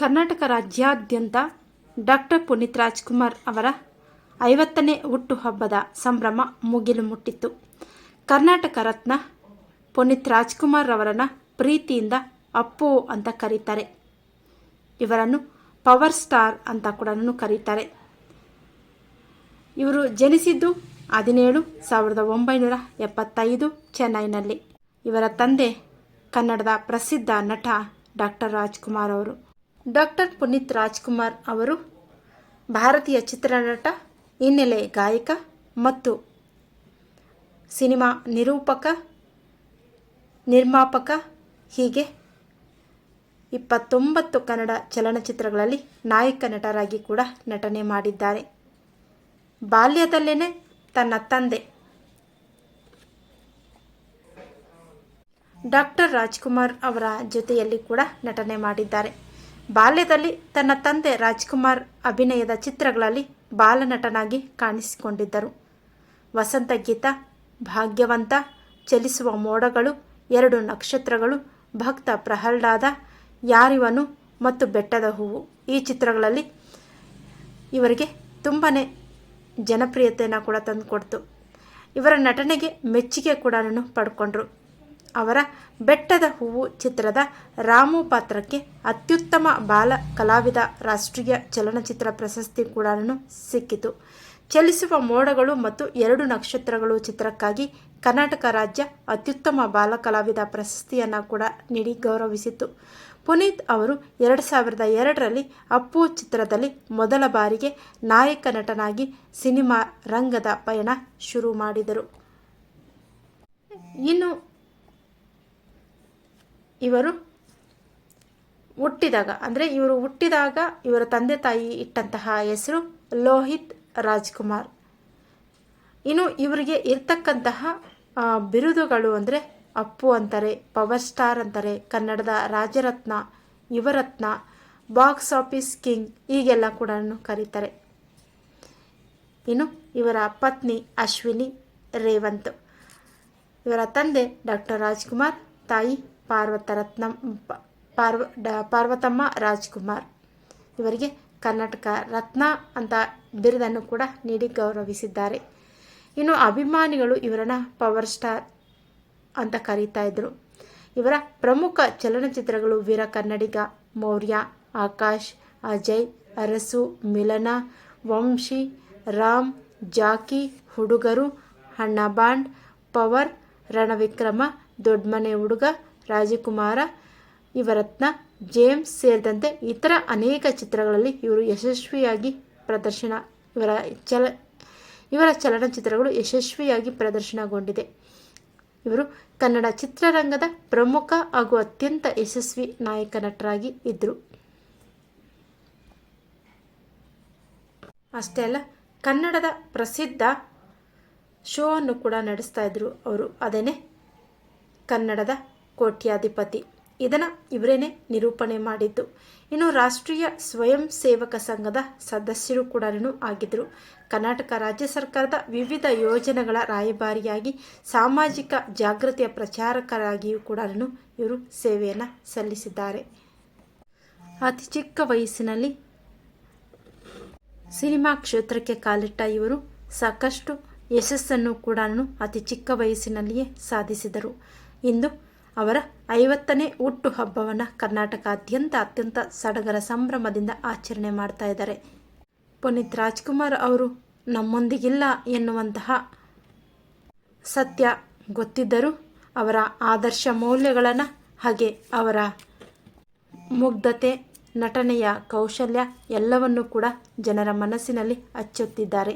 ಕರ್ನಾಟಕ ರಾಜ್ಯಾದ್ಯಂತ ಡಾಕ್ಟರ್ ಪುನೀತ್ ರಾಜ್ಕುಮಾರ್ ಅವರ ಐವತ್ತನೇ ಹುಟ್ಟುಹಬ್ಬದ ಸಂಭ್ರಮ ಮುಗಿಲು ಮುಟ್ಟಿತ್ತು. ಕರ್ನಾಟಕ ರತ್ನ ಪುನೀತ್ ರಾಜ್ಕುಮಾರ್ ಅವರನ್ನು ಪ್ರೀತಿಯಿಂದ ಅಪ್ಪು ಅಂತ ಕರೀತಾರೆ. ಇವರನ್ನು ಪವರ್ ಸ್ಟಾರ್ ಅಂತ ಕೂಡ ಕರೀತಾರೆ. ಇವರು ಜನಿಸಿದ್ದು ಹದಿನೇಳು ಸಾವಿರದ ಒಂಬೈನೂರ ಎಪ್ಪತ್ತೈದು ಚೆನ್ನೈನಲ್ಲಿ. ಇವರ ತಂದೆ ಕನ್ನಡದ ಪ್ರಸಿದ್ಧ ನಟ ಡಾಕ್ಟರ್ ರಾಜ್ಕುಮಾರ್ ಅವರು. ಡಾಕ್ಟರ್ ಪುನೀತ್ ರಾಜ್ಕುಮಾರ್ ಅವರು ಭಾರತೀಯ ಚಿತ್ರನಟ, ಹಿನ್ನೆಲೆ ಗಾಯಕ ಮತ್ತು ಸಿನಿಮಾ ನಿರೂಪಕ, ನಿರ್ಮಾಪಕ, ಹೀಗೆ ಇಪ್ಪತ್ತೊಂಬತ್ತು ಕನ್ನಡ ಚಲನಚಿತ್ರಗಳಲ್ಲಿ ನಾಯಕ ನಟರಾಗಿ ಕೂಡ ನಟನೆ ಮಾಡಿದ್ದಾರೆ. ಬಾಲ್ಯದಲ್ಲೇ ತನ್ನ ತಂದೆ ಡಾಕ್ಟರ್ ರಾಜ್ಕುಮಾರ್ ಅವರ ಜೊತೆಯಲ್ಲಿ ಕೂಡ ನಟನೆ ಮಾಡಿದ್ದಾರೆ. ಬಾಲ್ಯದಲ್ಲಿ ತನ್ನ ತಂದೆ ರಾಜ್ಕುಮಾರ್ ಅಭಿನಯದ ಚಿತ್ರಗಳಲ್ಲಿ ಬಾಲನಟನಾಗಿ ಕಾಣಿಸಿಕೊಂಡಿದ್ದರು. ವಸಂತ ಗೀತ, ಭಾಗ್ಯವಂತ, ಚಲಿಸುವ ಮೋಡಗಳು, ಎರಡು ನಕ್ಷತ್ರಗಳು, ಭಕ್ತ ಪ್ರಹ್ಲಾದ, ಯಾರಿವನು ಮತ್ತು ಬೆಟ್ಟದ ಹೂವು. ಈ ಚಿತ್ರಗಳಲ್ಲಿ ಇವರಿಗೆ ತುಂಬಾ ಜನಪ್ರಿಯತೆಯನ್ನು ಕೂಡ ತಂದುಕೊಡ್ತು. ಇವರ ನಟನೆಗೆ ಮೆಚ್ಚುಗೆ ಕೂಡ ಪಡ್ಕೊಂಡ್ರು. ಅವರ ಬೆಟ್ಟದ ಹೂವು ಚಿತ್ರದ ರಾಮು ಪಾತ್ರಕ್ಕೆ ಅತ್ಯುತ್ತಮ ಬಾಲ ಕಲಾವಿದ ರಾಷ್ಟ್ರೀಯ ಚಲನಚಿತ್ರ ಪ್ರಶಸ್ತಿ ಕೂಡ ಸಿಕ್ಕಿತು. ಚಲಿಸುವ ಮೋಡಗಳು ಮತ್ತು ಎರಡು ನಕ್ಷತ್ರಗಳು ಚಿತ್ರಕ್ಕಾಗಿ ಕರ್ನಾಟಕ ರಾಜ್ಯ ಅತ್ಯುತ್ತಮ ಬಾಲ ಕಲಾವಿದ ಪ್ರಶಸ್ತಿಯನ್ನು ಕೂಡ ನೀಡಿ ಗೌರವಿಸಿತು ಪುನೀತ್ ಅವರು ಎರಡು ಸಾವಿರದ ಎರಡರಲ್ಲಿ ಅಪ್ಪು ಚಿತ್ರದಲ್ಲಿ ಮೊದಲ ಬಾರಿಗೆ ನಾಯಕ ನಟನಾಗಿ ಸಿನಿಮಾ ರಂಗದ ಪಯಣ ಶುರು ಮಾಡಿದರು. ಇನ್ನು ಇವರು ಹುಟ್ಟಿದಾಗ, ಅಂದರೆ ಇವರು ಹುಟ್ಟಿದಾಗ ಇವರ ತಂದೆ ತಾಯಿ ಇಟ್ಟಂತಹ ಹೆಸರು ಲೋಹಿತ್ ರಾಜ್ಕುಮಾರ್. ಇನ್ನು ಇವರಿಗೆ ಇರ್ತಕ್ಕಂತಹ ಬಿರುದುಗಳು ಅಂದರೆ ಅಪ್ಪು ಅಂತಾರೆ, ಪವರ್ ಸ್ಟಾರ್ ಅಂತಾರೆ, ಕನ್ನಡದ Rajaratna, Yuvaratna, box office king ಹೀಗೆಲ್ಲ ಕೂಡ ಕರೀತಾರೆ. ಇನ್ನು ಇವರ ಪತ್ನಿ ಅಶ್ವಿನಿ ರೇವಂತ್. ಇವರ ತಂದೆ ಡಾಕ್ಟರ್ ರಾಜ್ಕುಮಾರ್, ತಾಯಿ ಪಾರ್ವತ ರತ್ನ ಪಾರ್ವ ಪಾರ್ವತಮ್ಮ ರಾಜ್ಕುಮಾರ್. ಇವರಿಗೆ ಕರ್ನಾಟಕ ರತ್ನ ಅಂತ ಬಿರುದನ್ನು ಕೂಡ ನೀಡಿ ಗೌರವಿಸಿದ್ದಾರೆ. ಇನ್ನು ಅಭಿಮಾನಿಗಳು ಇವರನ್ನು ಪವರ್ ಸ್ಟಾರ್ ಅಂತ ಕರೀತಾ ಇದ್ರು. ಇವರ ಪ್ರಮುಖ ಚಲನಚಿತ್ರಗಳು ವೀರ ಕನ್ನಡಿಗ, ಮೌರ್ಯ, ಆಕಾಶ್, ಅಜಯ್, ಅರಸು, ಮಿಲನ, ವಂಶಿ, ರಾಮ್, ಜಾಕಿ, ಹುಡುಗರು ಅಣ್ಣ ಬಾಂಡ್ ಪವರ್, ರಣವಿಕ್ರಮ, ದೊಡ್ಡಮನೆ ಹುಡುಗ ರಾಜಕುಮಾರ ಇವರತ್ನ ಜೇಮ್ಸ್ ಸೇರಿದಂತೆ ಇತರ ಅನೇಕ ಚಿತ್ರಗಳಲ್ಲಿ ಇವರು ಯಶಸ್ವಿಯಾಗಿ ಪ್ರದರ್ಶನ, ಇವರ ಚಲ, ಇವರ ಚಲನಚಿತ್ರಗಳು ಯಶಸ್ವಿಯಾಗಿ ಪ್ರದರ್ಶನಗೊಂಡಿದೆ. ಇವರು ಕನ್ನಡ ಚಿತ್ರರಂಗದ ಪ್ರಮುಖ ಹಾಗೂ ಅತ್ಯಂತ ಯಶಸ್ವಿ ನಾಯಕ ನಟರಾಗಿ ಇದ್ದರು. ಅಷ್ಟೇ ಅಲ್ಲ, ಕನ್ನಡದ ಪ್ರಸಿದ್ಧ ಶೋ ಅನ್ನು ಕೂಡ ನಡೆಸ್ತಾ ಇದ್ರು ಅವರು. ಅದೇನೆ ಕನ್ನಡದ ಕೋಟ್ಯಾಧಿಪತಿ. ಇದನ್ನು ಇವರೇನೆ ನಿರೂಪಣೆ ಮಾಡಿದ್ದು. ಇನ್ನು ರಾಷ್ಟ್ರೀಯ ಸ್ವಯಂ ಸೇವಕ ಸಂಘದ ಸದಸ್ಯರು ಕೂಡ ಆಗಿದ್ದರು ಕರ್ನಾಟಕ ರಾಜ್ಯ ಸರ್ಕಾರದ ವಿವಿಧ ಯೋಜನೆಗಳ ರಾಯಭಾರಿಯಾಗಿ ಸಾಮಾಜಿಕ ಜಾಗೃತಿಯ ಪ್ರಚಾರಕರಾಗಿಯೂ ಕೂಡ ಇವರು ಸೇವೆಯನ್ನು ಸಲ್ಲಿಸಿದ್ದಾರೆ. ಅತಿ ಚಿಕ್ಕ ವಯಸ್ಸಿನಲ್ಲಿ ಸಿನಿಮಾ ಕ್ಷೇತ್ರಕ್ಕೆ ಕಾಲಿಟ್ಟ ಇವರು ಸಾಕಷ್ಟು ಯಶಸ್ಸನ್ನು ಕೂಡ ಅತಿ ಚಿಕ್ಕ ವಯಸ್ಸಿನಲ್ಲಿಯೇ ಸಾಧಿಸಿದರು. ಇಂದು ಅವರ ಐವತ್ತನೇ ಹುಟ್ಟು ಹಬ್ಬವನ್ನು ಕರ್ನಾಟಕಾದ್ಯಂತ ಅತ್ಯಂತ ಸಡಗರ ಸಂಭ್ರಮದಿಂದ ಆಚರಣೆ ಮಾಡ್ತಾ ಇದ್ದಾರೆ. ಪುನೀತ್ ರಾಜ್ಕುಮಾರ್ ಅವರು ನಮ್ಮೊಂದಿಗಿಲ್ಲ ಎನ್ನುವಂತಹ ಸತ್ಯ ಗೊತ್ತಿದ್ದರೂ ಅವರ ಆದರ್ಶ ಮೌಲ್ಯಗಳನ್ನು ಹಾಗೆ ಅವರ ಮುಗ್ಧತೆ, ನಟನೆಯ ಕೌಶಲ್ಯ ಎಲ್ಲವನ್ನೂ ಕೂಡ ಜನರ ಮನಸ್ಸಿನಲ್ಲಿ ಅಚ್ಚೊತ್ತಿದ್ದಾರೆ.